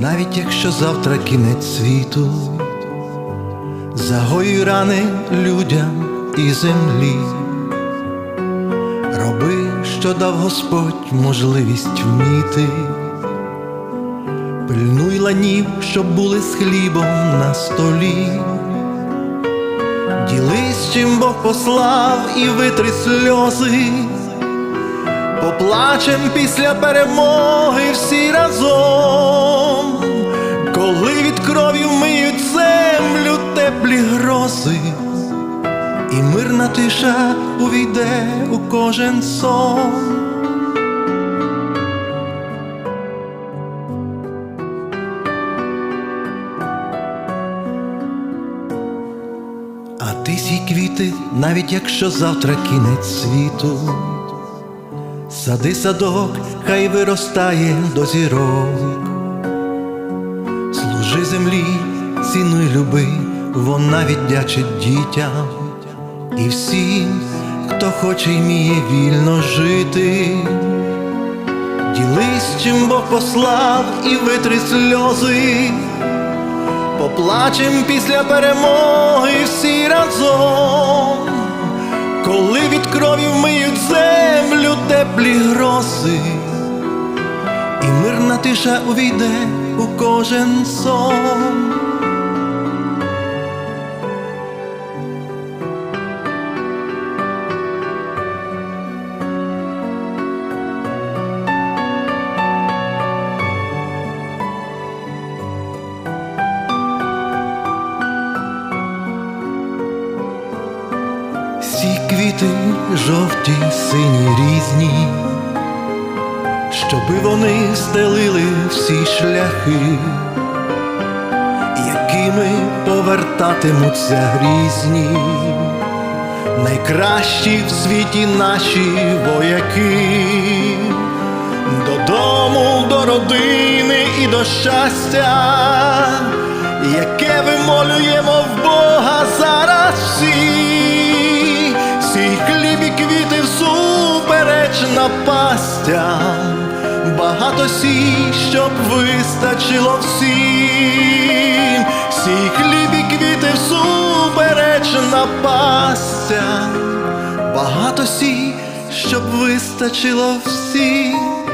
навіть якщо завтра кінець світу, загоюй рани людям і землі, роби, що дав Господь можливість вміти, пильнуй ланів, щоб були з хлібом на столі. Ділись, чим Бог послав і витри сльози, поплачем після перемоги всі разом, коли від крові вмиють землю теплі грози, і мирна тиша увійде у кожен сон. А ти сій квіти, навіть якщо завтра кінець світу, сади садок, хай виростає до зірок, служи землі, цінуй люби, вона віддячить дітям і всім, хто хоче й вміє вільно жити. Ділись, чим Бог послав і витри сльози. Поплачем після перемоги грози, і мирна тиша увійде у кожен сон. Всі квіти жовті, сині різні, щоби вони стелили всі шляхи, якими повертатимуться грізні, найкращі в світі наші вояки, додому, до родини і до щастя, яке вимолюємо в Бога зараз всі. Сій хліб і квіти всупереч напастям, багато сій, щоб вистачило всім, сій хліб і квіти всупереч напастя, багато сій, щоб вистачило всім.